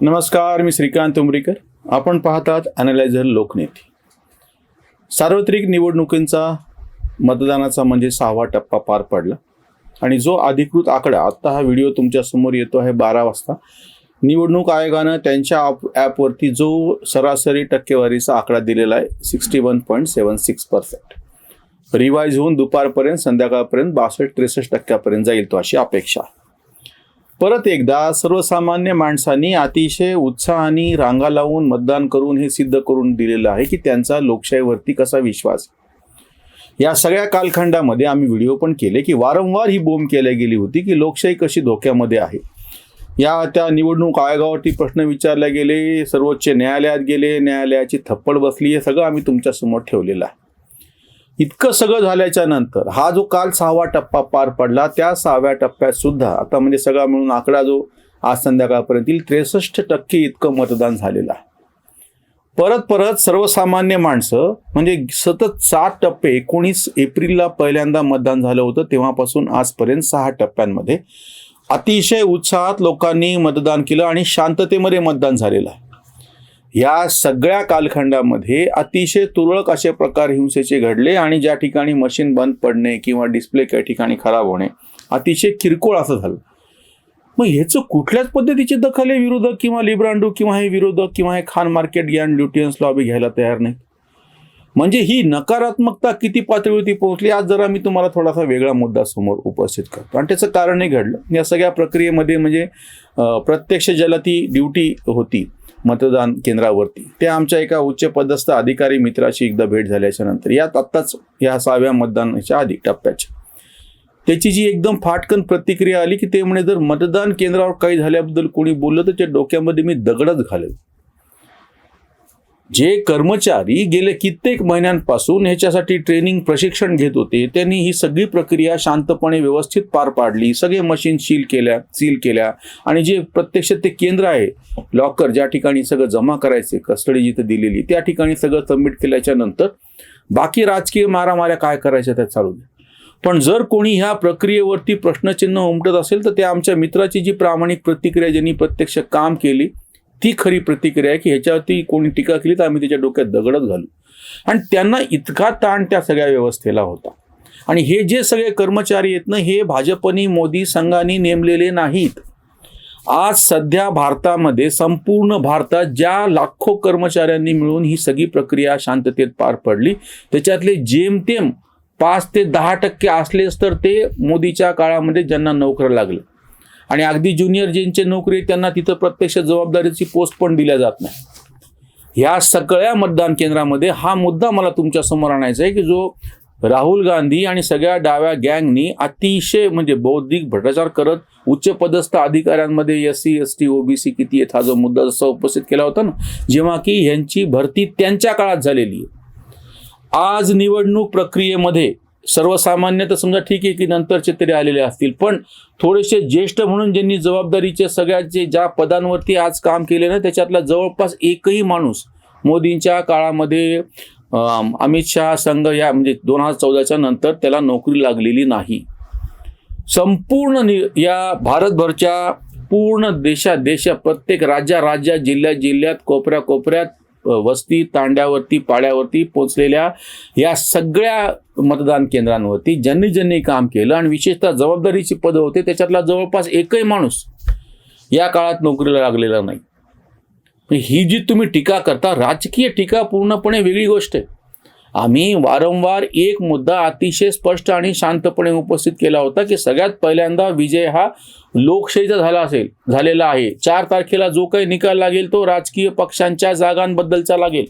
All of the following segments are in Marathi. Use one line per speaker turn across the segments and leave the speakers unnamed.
नमस्कार मी श्रीकांत उमरीकर. आपण पाहतात अॅनालायझर लोकनेती. सार्वत्रिक निवडणुकींचा मतदानाचा म्हणजे सहावा टप्पा पार पडला. आणि जो अधिकृत आकडा आत्ता हा व्हिडिओ तुमच्यासमोर येतो आहे बारा वाजता. निवडणूक आयोगानं त्यांच्या ॲप ॲपवरती जो सरासरी टक्केवारीचा आकडा दिलेला आहे sixty one point seven six percent revise होऊन दुपारपर्यंत संध्याकाळपर्यंत बासष्ट त्रेसष्ट टक्क्यापर्यंत जाईल तो अशी अपेक्षा आहे. परत एकदा सर्वसामान्य माणसांनी अतिशय उत्साहाने रांगा लावून मतदान करून हे सिद्ध करून दिलेलं आहे की त्यांचा लोकशाहीवरती कसा विश्वास. या सगळ्या कालखंडामध्ये आम्ही व्हिडिओ पण केले की वारंवार ही बोंब केली गेली होती की लोकशाही कशी धोक्यामध्ये आहे. या त्या निवडणूक आयोगावरती प्रश्न विचारले गेले सर्वोच्च न्यायालयात गेले न्यायालयाची थप्पड बसली हे सगळं आम्ही तुमच्यासमोर ठेवलेलं आहे. इतकं सगळं झाल्याच्यानंतर हा जो काल सहावा टप्पा पार पडला त्या सहाव्या टप्प्यात सुद्धा आता म्हणजे सगळा मिळून आकडा जो आज संध्याकाळपर्यंत येईल त्रेसष्ट टक्के इतकं मतदान झालेलं आहे. परत परत सर्वसामान्य माणसं म्हणजे सतत सात टप्पे एकोणीस एप्रिलला पहिल्यांदा मतदान झालं होतं तेव्हापासून आजपर्यंत सहा टप्प्यांमध्ये अतिशय उत्साहात लोकांनी मतदान केलं आणि शांततेमध्ये मतदान झालेलं आहे. या सगळ्या कालखंडामध्ये अतिशय तुरळक असे प्रकार हिंसेचे घडले आणि ज्या ठिकाणी मशीन बंद पडणे किंवा डिस्प्ले काही ठिकाणी खराब होणे अतिशय किरकोळ असं झालं. मग ह्याचं कुठल्याच पद्धतीची दखल हे विरोधक किंवा लिब्रांडू किंवा हे विरोधक किंवा हे Khan market gang Lutyens lobby घ्यायला तयार नाही म्हणजे ही नकारात्मकता किती पातळीवरती पोहोचली आज जरा मी तुम्हाला थोडासा वेगळा मुद्दा समोर उपस्थित करतो. आणि त्याचं कारणही घडलं. या सगळ्या प्रक्रियेमध्ये म्हणजे प्रत्यक्ष ज्याला ती ड्युटी होती मतदान केंद्रावरती. ते आमच्या एका उच्च पदस्थ अधिकारी मित्राशी एकदा भेट झाल्याच्यानंतर यात आत्ताच या सहाव्या मतदानाच्या आधी टप्प्याच्या. त्याची जी एकदम फाटकन प्रतिक्रिया आली की ते म्हणे जर मतदान केंद्रावर काही झाल्याबद्दल कोणी बोललं तर त्या डोक्यामध्ये मी दगडच घालेल. जे कर्मचारी गेले कित्येक महिन्यांपासून ह्याच्यासाठी ट्रेनिंग प्रशिक्षण घेत होते त्यांनी ही सगळी प्रक्रिया शांतपणे व्यवस्थित पार पाडली सगळे मशीन सील केल्या सील केल्या. आणि जे प्रत्यक्ष ते केंद्र आहे लॉकर ज्या ठिकाणी सगळं जमा करायचे कस्टडी जिथे दिलेली त्या ठिकाणी सगळं सबमिट केल्याच्यानंतर बाकी राजकीय मारामाऱ्या काय करायच्या त्या चालू द्या. पण जर कोणी ह्या प्रक्रियेवरती प्रश्नचिन्ह उमटत असेल तर त्या आमच्या मित्राची जी प्रामाणिक प्रतिक्रिया ज्यांनी प्रत्यक्ष काम केली ती खरी प्रतिक्रिया आहे की ह्याच्यावरती कोणी टीका केली तर आम्ही त्याच्या डोक्यात दगडच घालू. आणि त्यांना इतका ताण त्या सगळ्या व्यवस्थेला होता. आणि हे जे सगळे कर्मचारी आहेत ना हे भाजपनी मोदी संघाने नेमलेले नाहीत. आज सध्या भारतामध्ये संपूर्ण भारतात ज्या लाखो कर्मचाऱ्यांनी मिळून ही सगळी प्रक्रिया शांततेत पार पडली त्याच्यातले जेमतेम पाच ते दहा टक्के असलेच तर ते मोदीच्या काळामध्ये ज्यांना नोकरं लागलं. आणि अगदी ज्युनियर ज्यांचे नोकरी त्यांना तिथं प्रत्यक्ष जबाबदारीची पोस्ट पण दिल्या जात नाही. ह्या सगळ्या मतदान केंद्रामध्ये हा मुद्दा मला तुमच्यासमोर आणायचा आहे की जो राहुल गांधी आणि सगळ्या डाव्या गँगनी अतिशय म्हणजे बौद्धिक भ्रष्टाचार करत उच्च पदस्थ अधिकाऱ्यांमध्ये S C S T OBC किती आहेत हा जो मुद्दा जसा उपस्थित केला होता ना जेव्हा की ह्यांची भरती त्यांच्या काळात झालेली आहे. आज निवडणूक प्रक्रियेमध्ये सर्वसामान्य तर समजा ठीक आहे की नंतरचे तरी आलेले असतील पण थोडेसे ज्येष्ठ म्हणून ज्यांनी जबाबदारीचे सगळ्याचे ज्या पदांवरती आज काम केले ना त्याच्यातला जवळपास एकही माणूस मोदींच्या काळामध्ये अमित शहा संघ या म्हणजे दोन हजार चौदाच्या नंतर त्याला नोकरी लागलेली नाही. संपूर्ण नि या भारतभरच्या पूर्ण देशात देशा प्रत्येक राज्या राज्यात जिल्ह्यात जिल्ह्यात कोपऱ्या कोपऱ्यात वस्ती तांड्यावरती पाड्यावरती पोचलेल्या या सगळ्या मतदान केंद्रांवरती ज्यांनी ज्यांनी काम केलं आणि विशेषतः जबाबदारीची पदं होते त्याच्यातला जवळपास एकही माणूस या काळात नोकरीला लागलेला नाही. ही जी तुम्ही टीका करता राजकीय टीका पूर्णपणे वेगळी गोष्ट आहे. आम्ही वारंवार एक मुद्दा अतिशय स्पष्ट आणि शांतपणे उपस्थित केला होता की सगळ्यात पहिल्यांदा विजय हा लोकशाहीचा झाला असेल झालेला आहे. चार तारखेला जो काही निकाल लागेल तो राजकीय पक्षांच्या जागांबद्दलचा लागेल.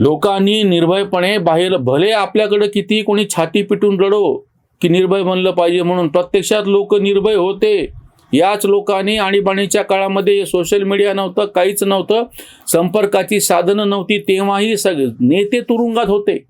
लोकांनी निर्भयपणे बाहेर भले आपल्याकडे किती कोणी छाती पिटून रडो की निर्भय बनलं पाहिजे म्हणून प्रत्यक्षात लोक निर्भय होते. याच लोकांनी आणीबाणीच्या काळामध्ये सोशल मीडिया नव्हतं काहीच नव्हतं संपर्काची साधनं नव्हती तेव्हाही सगळे नेते तुरुंगात होते.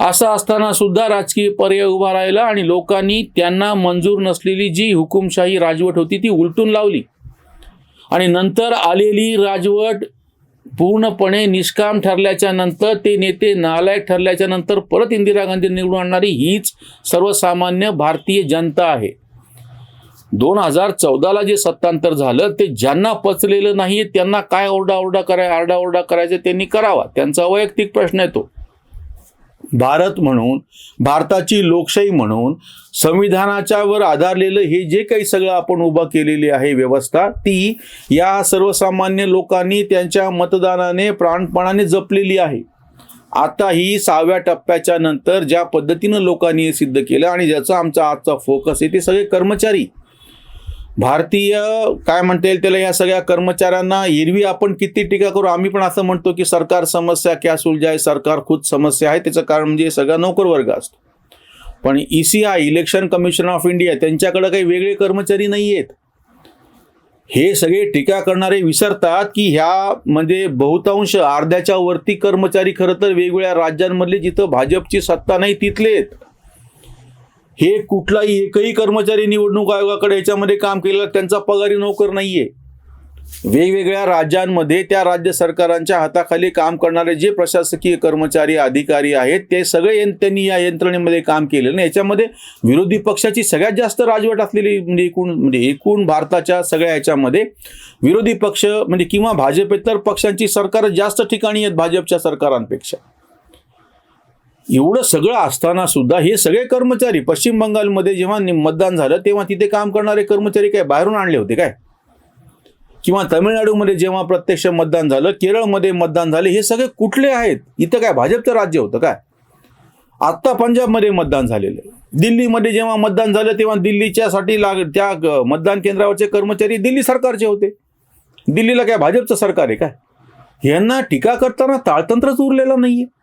असं असताना सुद्धा राजकीय पर्याय उभा राहिला आणि लोकांनी त्यांना मंजूर नसलेली जी हुकुमशाही राजवट होती ती उलटून लावली. आणि नंतर आलेली राजवट पूर्णपणे निष्काम ठरल्याच्या नंतर ते नेते नालायक ठरल्याच्या नंतर परत इंदिरा गांधी निवडून आणणारी हीच सर्वसामान्य भारतीय जनता आहे. दोन हजार चौदाला जे सत्तांतर झालं ते ज्यांना पचलेलं नाही त्यांना काय ओरडाओरडा कराय आरडाओरडा करायचं त्यांनी करावा. त्यांचा वैयक्तिक प्रश्न येतो भारत म्हणून भारताची लोकशाही म्हणून संविधानाच्या वर आधारलेलं हे जे काही सगळं आपण उभं केलेली आहे व्यवस्था ती या सर्वसामान्य लोकांनी त्यांच्या मतदानाने प्राणपणाने जपलेली आहे. आता ही सहाव्या टप्प्याच्या नंतर ज्या पद्धतीनं लोकांनी सिद्ध केलं आणि ज्याचा आमचा आजचा फोकस आहे ते सगळे कर्मचारी. भारतीय काय म्हणता येईल त्याला या सगळ्या कर्मचाऱ्यांना एरवी आपण किती टीका करू? आम्ही पण असं म्हणतो की सरकार समस्या क्या सुलझाय सरकार खुद समस्या आहे त्याचं कारण म्हणजे सगळा नोकर वर्ग असतो. पण E C I election commission of India त्यांच्याकडे काही वेगळे कर्मचारी नाही आहेत हे सगळे टीका करणारे विसरतात की ह्या म्हणजे बहुतांश अर्ध्याच्या वरती कर्मचारी खरं तर वेगवेगळ्या राज्यांमधले जिथं भाजपची सत्ता नाही तिथले आहेत हे कुठलाही एकही कर्मचारी निवडणूक आयोगाकडे याच्यामध्ये काम केलेला त्यांचा पगारी नोकर नाहीये. वेगवेगळ्या राज्यांमध्ये त्या राज्य सरकारांच्या हाताखाली काम करणारे जे प्रशासकीय कर्मचारी अधिकारी आहेत ते सगळे त्यांनी या यंत्रणेमध्ये काम केलेलं आणि याच्यामध्ये विरोधी पक्षाची सगळ्यात जास्त राजवट असलेली म्हणजे एकूण म्हणजे एकूण भारताच्या सगळ्या याच्यामध्ये विरोधी पक्ष म्हणजे किंवा भाजपेतर पक्षांची सरकार जास्त ठिकाणी आहेत भाजपच्या सरकारांपेक्षा. एवढं सगळं असताना सुद्धा हे सगळे कर्मचारी पश्चिम बंगालमध्ये जेव्हा नि- मतदान झालं तेव्हा तिथे काम करणारे कर्मचारी काय बाहेरून आणले होते काय? किंवा तामिळनाडूमध्ये जेव्हा प्रत्यक्ष मतदान झालं केरळमध्ये मतदान झाले हे सगळे कुठले आहेत? इथं काय भाजपचं राज्य होतं काय? आत्ता पंजाबमध्ये मतदान झालेलं आहे. दिल्लीमध्ये जेव्हा मतदान झालं तेव्हा दिल्लीच्यासाठी लाग त्या ग- मतदान केंद्रावरचे कर्मचारी दिल्ली सरकारचे होते. दिल्लीला काय भाजपचं सरकार आहे काय? यांना टीका करताना ताळतंत्रच उरलेलं नाही आहे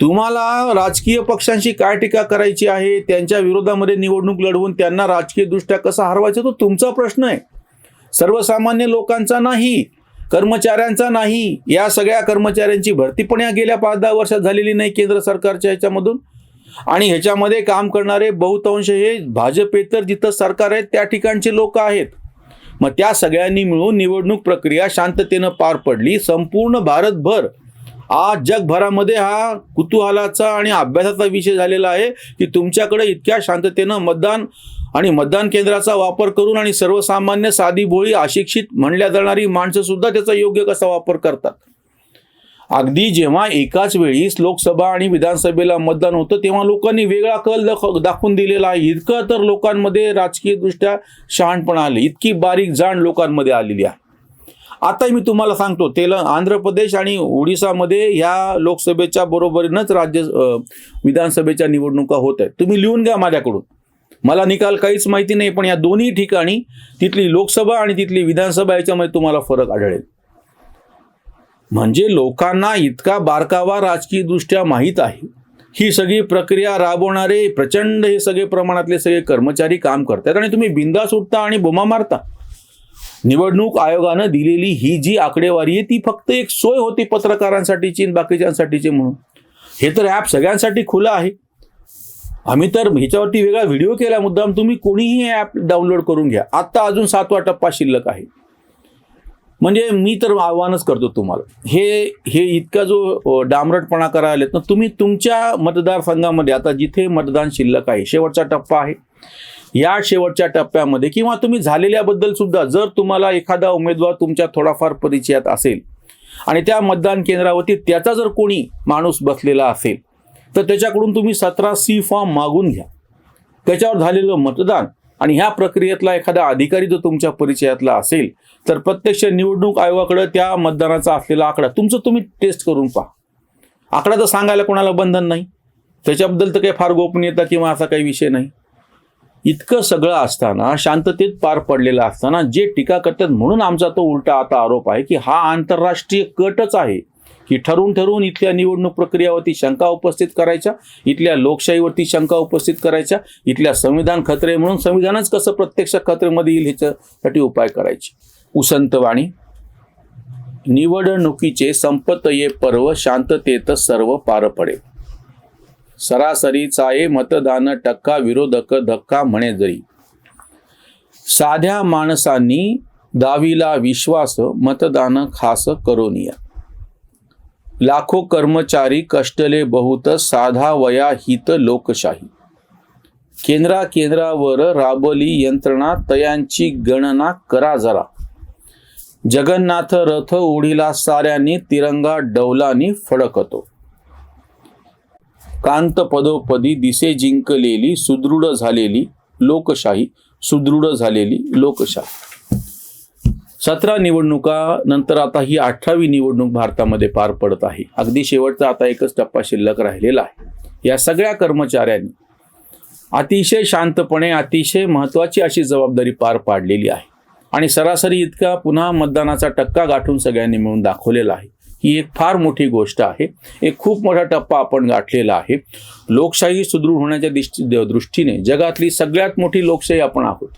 तुम्हाला राजकीय पक्षांशी काय टीका करायची आहे? त्यांच्या विरोधामध्ये निवडणूक लढवून त्यांना राजकीयदृष्ट्या कसा हरवायचं? तो तुमचा प्रश्न आहे. सर्वसामान्य लोकांचा नाही कर्मचाऱ्यांचा नाही. या सगळ्या कर्मचाऱ्यांची भरती पण या गेल्या पाच दहा वर्षात झालेली नाही केंद्र सरकारच्या ह्याच्यामधून. आणि ह्याच्यामध्ये काम करणारे बहुतांश हे भाजपेतर जिथं सरकार आहेत त्या ठिकाणचे लोक आहेत. मग त्या सगळ्यांनी मिळून निवडणूक प्रक्रिया शांततेनं पार पडली. संपूर्ण भारतभर आज जगभरामध्ये हा कुतूहलाचा आणि अभ्यासाचा विषय झालेला आहे की तुमच्याकडे इतक्या शांततेनं मतदान आणि मतदान केंद्राचा वापर करून आणि सर्वसामान्य साधी भोळी अशिक्षित म्हणल्या जाणारी माणसं सुद्धा त्याचा योग्य कसा वापर करतात? अगदी जेव्हा एकाच वेळीस लोकसभा आणि विधानसभेला मतदान होतं तेव्हा लोकांनी वेगळा कल दाखवून दिलेला आहे. इतकं तर लोकांमध्ये राजकीयदृष्ट्या शहाणपणा आले. इतकी बारीक जाण लोकांमध्ये आलेली आहे. आता मी तुम्हाला सांगतो तेल आंध्र प्रदेश आणि ओडिसामध्ये ह्या लोकसभेच्या बरोबरीनंच राज्य विधानसभेच्या निवडणुका होत आहेत. तुम्ही लिहून घ्या माझ्याकडून. मला निकाल काहीच माहिती नाही पण या दोन्ही ठिकाणी तिथली लोकसभा आणि तिथली विधानसभा याच्यामध्ये तुम्हाला फरक आढळेल. म्हणजे लोकांना इतका बारकावा राजकीय दृष्ट्या माहीत आहे. ही सगळी प्रक्रिया राबवणारे प्रचंड हे सगळे प्रमाणातले सगळे कर्मचारी काम करतात आणि तुम्ही बिंदास उठता आणि बोमा मारता. निवडणूक आयोगानं दिलेली ही जी आकडेवारी आहे ती फक्त एक सोय होती पत्रकारांसाठीची आणि बाकीच्यांसाठीची म्हणून. हे तर ॲप सगळ्यांसाठी खुलं आहे. आम्ही तर ह्याच्यावरती वेगळा व्हिडिओ केला मुद्दाम तुम्ही कोणीही हे ॲप डाउनलोड करून घ्या. आत्ता अजून सातवा टप्पा शिल्लक आहे. म्हणजे मी तर आव्हानच करतो तुम्हाला. हे हे इतका जो डांबरटपणा करायला ना तुम्ही तुमच्या मतदारसंघामध्ये आता जिथे मतदान शिल्लक आहे शेवटचा टप्पा आहे. या शेवटच्या टप्प्यामध्ये किंवा तुम्ही झालेल्याबद्दल सुद्धा जर तुम्हाला एखादा उमेदवार तुमच्या थोडाफार परिचयात असेल आणि त्या मतदान केंद्रावरती त्याचा जर कोणी माणूस बसलेला असेल तर त्याच्याकडून तुम्ही सतरा सी फॉर्म मागून घ्या. त्याच्यावर झालेलं मतदान आणि ह्या प्रक्रियेतला एखादा अधिकारी जो तुमच्या परिचयातला असेल तर प्रत्यक्ष निवडणूक आयोगाकडे त्या मतदानाचा असलेला आकडा तुमचं तुम्ही टेस्ट करून पहा. आकडा तर सांगायला कोणाला बंधन नाही. त्याच्याबद्दल तर काही फार गोपनीयता किंवा असा काही विषय नाही. इतकं सगळं असताना शांततेत पार पडलेलं असताना जे टीका करतात म्हणून आमचा तो उलटा आता आरोप आहे की हा आंतरराष्ट्रीय कटच आहे की ठरवून ठरवून इथल्या निवडणूक प्रक्रियावरती शंका उपस्थित करायच्या इथल्या लोकशाहीवरती शंका उपस्थित करायच्या इथल्या संविधान खत्रे म्हणून संविधानच कसं प्रत्यक्ष खत्रेमध्ये येईल ह्याच्यासाठी उपाय करायचे. उसंतवाणी. निवडणुकीचे संपत ये पर्व शांततेत सर्व पार पडे. सरासरीचा ये मतदान टक्का विरोधक धक्का म्हणे जरी. साध्या माणसांनी दावीला विश्वास मतदान खास करोनिया लाखो कर्मचारी कष्टले बहुत साधा वया हित लोकशाही. केंद्रा केंद्रावर राबली यंत्रणा तयांची गणना करा जरा. जगन्नाथ रथ उडीला साऱ्यांनी तिरंगा डौलानी फडकतो. कांत पदोपदी दिसे जिंकलेली सुदृढ झालेली लोकशाही सुदृढ झालेली लोकशाही. सतरा निवडणुका नंतर आता ही अठरावी निवडणूक भारतामध्ये पार पडत आहे. अगदी शेवटचा आता एकच टप्पा शिल्लक राहिलेला आहे. या सगळ्या कर्मचाऱ्यांनी अतिशय शांतपणे अतिशय महत्त्वाची अशी जबाबदारी पार पाडलेली आहे. आणि सरासरी इतका पुन्हा मतदानाचा टक्का गाठून सगळ्यांनी मिळून दाखवलेला आहे. ही एक फार मोठी गोष्ट आहे. एक खूप मोठा टप्पा आपण गाठलेला आहे. लोकशाही सुदृढ होण्याच्या दिष्टी दृष्टीने जगातली सगळ्यात मोठी लोकशाही आपण आहोत.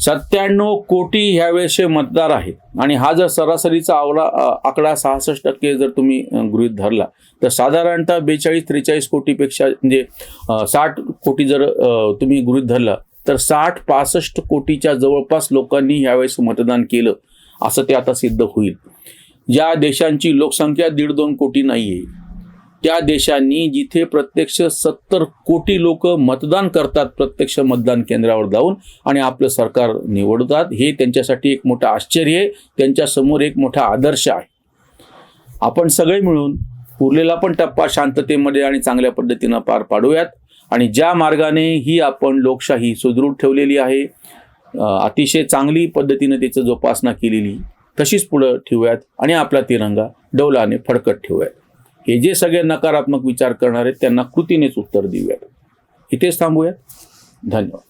सत्त्याण्णव कोटी ह्यावेळेसचे मतदार आहेत. आणि हा जर सरासरीचा आवडा आकडा सहासष्ट टक्के जर तुम्ही गृहीत धरला तर साधारणतः बेचाळीस त्रेचाळीस कोटीपेक्षा म्हणजे साठ कोटी जर तुम्ही गृहीत धरला तर साठ पासष्ट कोटीच्या जवळपास लोकांनी यावेळेस मतदान केलं. असं ते आता सिद्ध होईल. ज्या देशांची लोकसंख्या दीड दोन कोटी नाही आहे त्या देशांनी जिथे प्रत्यक्ष सत्तर कोटी लोक मतदान करतात प्रत्यक्ष मतदान केंद्रावर जाऊन आणि आपलं सरकार निवडतात हे त्यांच्यासाठी एक मोठं आश्चर्य आहे. त्यांच्यासमोर एक मोठा आदर्श आहे. आपण सगळे मिळून उरलेला पण टप्पा शांततेमध्ये आणि चांगल्या पद्धतीनं पार पाडूयात. आणि ज्या मार्गाने ही आपण लोकशाही सुदृढ ठेवलेली आहे अतिशय चांगली पद्धतीनं त्याचं जोपासना केलेली तशीच पुढं ठेवूयात आणि आपला तिरंगा डौलाने फडकत ठेवूयात. हे जे सगळे नकारात्मक विचार करणार आहेत त्यांना कृतीनेच उत्तर देऊयात. इथेच थांबूयात. धन्यवाद.